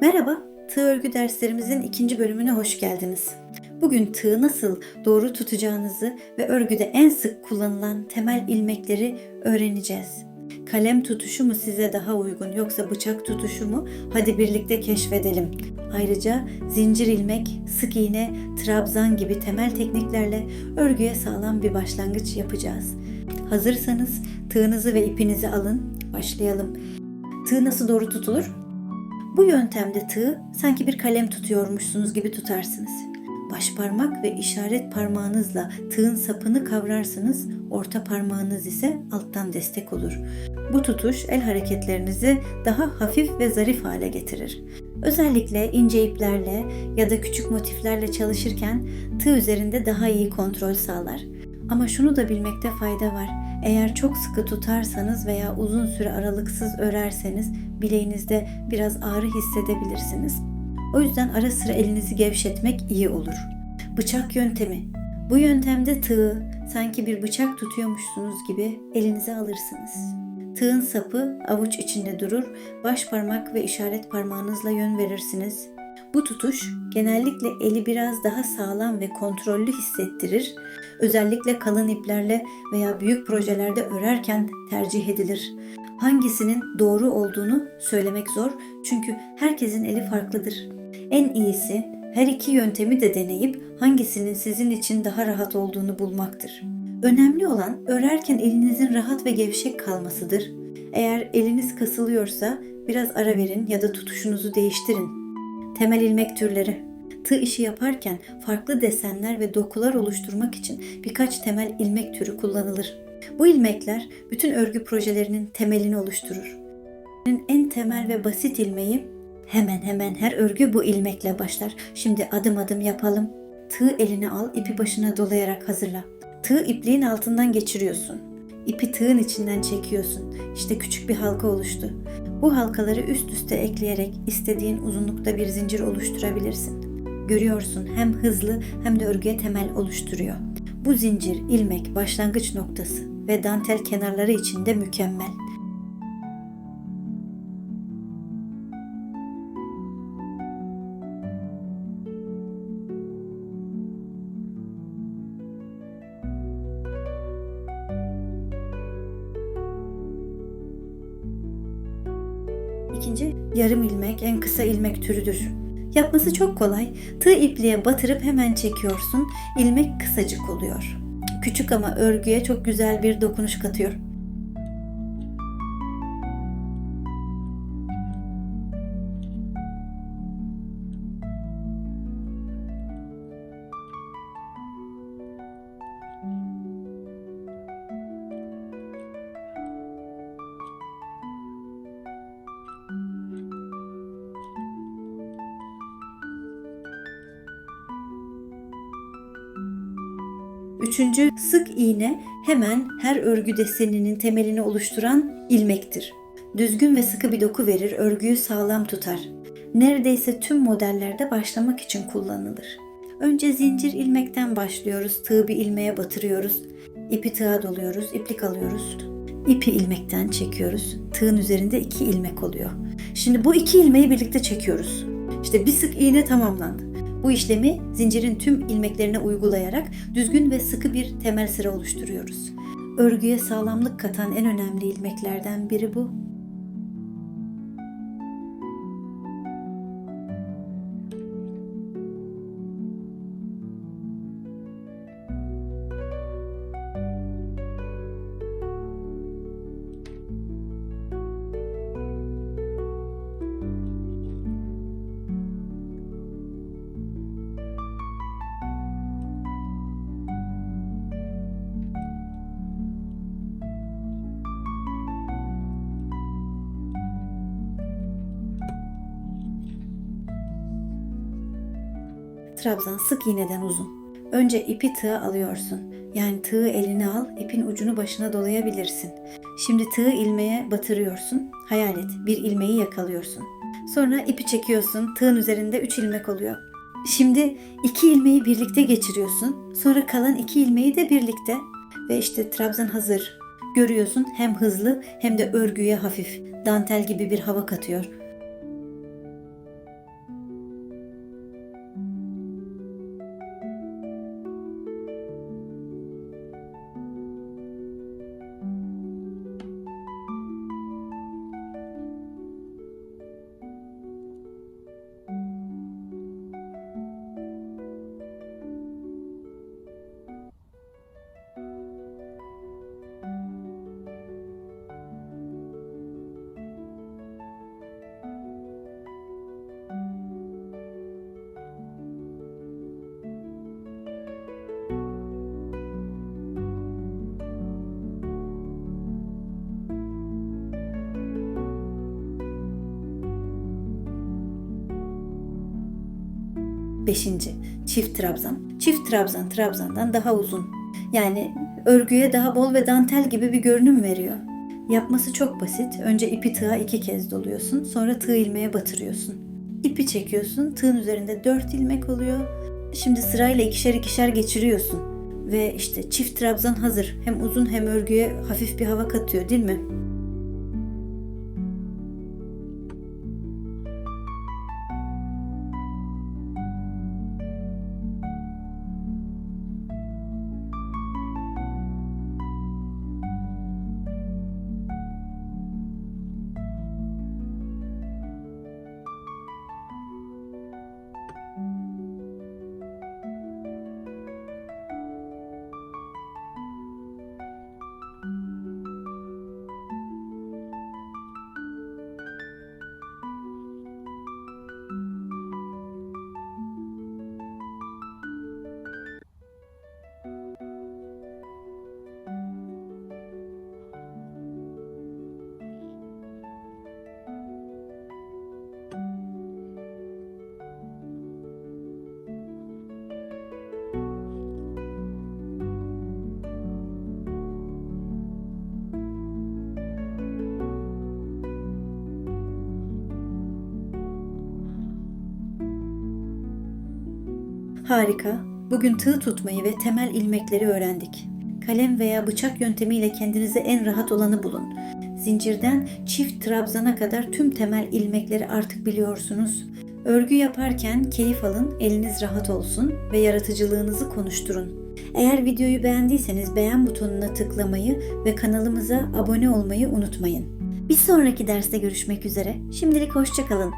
Merhaba, tığ örgü derslerimizin ikinci bölümüne hoş geldiniz. Bugün tığı nasıl doğru tutacağınızı ve örgüde en sık kullanılan temel ilmekleri öğreneceğiz. Kalem tutuşu mu size daha uygun yoksa bıçak tutuşu mu? Hadi birlikte keşfedelim. Ayrıca zincir ilmek, sık iğne, trabzan gibi temel tekniklerle örgüye sağlam bir başlangıç yapacağız. Hazırsanız tığınızı ve ipinizi alın, başlayalım. Tığ nasıl doğru tutulur? Bu yöntemde tığı sanki bir kalem tutuyormuşsunuz gibi tutarsınız. Baş parmak ve işaret parmağınızla tığın sapını kavrarsınız, orta parmağınız ise alttan destek olur. Bu tutuş el hareketlerinizi daha hafif ve zarif hale getirir. Özellikle ince iplerle ya da küçük motiflerle çalışırken tığ üzerinde daha iyi kontrol sağlar. Ama şunu da bilmekte fayda var. Eğer çok sıkı tutarsanız veya uzun süre aralıksız örerseniz bileğinizde biraz ağrı hissedebilirsiniz. O yüzden ara sıra elinizi gevşetmek iyi olur. Bıçak yöntemi. Bu yöntemde tığı sanki bir bıçak tutuyormuşsunuz gibi elinize alırsınız. Tığın sapı avuç içinde durur, baş parmak ve işaret parmağınızla yön verirsiniz. Bu tutuş genellikle eli biraz daha sağlam ve kontrollü hissettirir. Özellikle kalın iplerle veya büyük projelerde örerken tercih edilir. Hangisinin doğru olduğunu söylemek zor çünkü herkesin eli farklıdır. En iyisi her iki yöntemi de deneyip hangisinin sizin için daha rahat olduğunu bulmaktır. Önemli olan örerken elinizin rahat ve gevşek kalmasıdır. Eğer eliniz kasılıyorsa biraz ara verin ya da tutuşunuzu değiştirin. Temel ilmek türleri. Tığ işi yaparken farklı desenler ve dokular oluşturmak için birkaç temel ilmek türü kullanılır. Bu ilmekler bütün örgü projelerinin temelini oluşturur. En temel ve basit ilmeği hemen hemen her örgü bu ilmekle başlar. Şimdi adım adım yapalım. Tığ eline al, ipi başına dolayarak hazırla. Tığ ipliğin altından geçiriyorsun. İpi tığın içinden çekiyorsun. İşte küçük bir halka oluştu. Bu halkaları üst üste ekleyerek istediğin uzunlukta bir zincir oluşturabilirsin. Görüyorsun hem hızlı hem de örgüye temel oluşturuyor. Bu zincir, ilmek başlangıç noktası ve dantel kenarları için de mükemmel. İkinci yarım ilmek en kısa ilmek türüdür. Yapması çok kolay. Tığ ipliğe batırıp hemen çekiyorsun. İlmek kısacık oluyor. Küçük ama örgüye çok güzel bir dokunuş katıyor. Üçüncü sık iğne hemen her örgü deseninin temelini oluşturan ilmektir. Düzgün ve sıkı bir doku verir, örgüyü sağlam tutar. Neredeyse tüm modellerde başlamak için kullanılır. Önce zincir ilmekten başlıyoruz. Tığı bir ilmeğe batırıyoruz. İpi tığa doluyoruz, iplik alıyoruz. İpi ilmekten çekiyoruz. Tığın üzerinde iki ilmek oluyor. Şimdi bu iki ilmeği birlikte çekiyoruz. İşte bir sık iğne tamamlandı. Bu işlemi zincirin tüm ilmeklerine uygulayarak düzgün ve sıkı bir temel sıra oluşturuyoruz. Örgüye sağlamlık katan en önemli ilmeklerden biri bu. Trabzan sık iğneden uzun. Önce ipi tığa alıyorsun. Yani tığı eline al, ipin ucunu başına dolayabilirsin. Şimdi tığı ilmeğe batırıyorsun. Hayal et, bir ilmeği yakalıyorsun. Sonra ipi çekiyorsun, tığın üzerinde üç ilmek oluyor. Şimdi iki ilmeği birlikte geçiriyorsun. Sonra kalan iki ilmeği de birlikte. Ve işte trabzan hazır. Görüyorsun hem hızlı hem de örgüye hafif. Dantel gibi bir hava katıyor. 5. Çift trabzan. Çift trabzan trabzandan daha uzun. Yani örgüye daha bol ve dantel gibi bir görünüm veriyor. Yapması çok basit. Önce ipi tığa iki kez doluyorsun. Sonra tığ ilmeğe batırıyorsun. İpi çekiyorsun. Tığın üzerinde 4 ilmek oluyor. Şimdi sırayla ikişer ikişer geçiriyorsun. Ve işte çift trabzan hazır. Hem uzun hem örgüye hafif bir hava katıyor değil mi? Harika. Bugün tığ tutmayı ve temel ilmekleri öğrendik. Kalem veya bıçak yöntemiyle kendinize en rahat olanı bulun. Zincirden çift trabzana kadar tüm temel ilmekleri artık biliyorsunuz. Örgü yaparken keyif alın, eliniz rahat olsun ve yaratıcılığınızı konuşturun. Eğer videoyu beğendiyseniz beğen butonuna tıklamayı ve kanalımıza abone olmayı unutmayın. Bir sonraki derste görüşmek üzere. Şimdilik hoşçakalın.